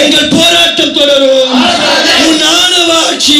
எங்கள் போராட்டம் தொடரும். உன் ஆணவ ஆட்சி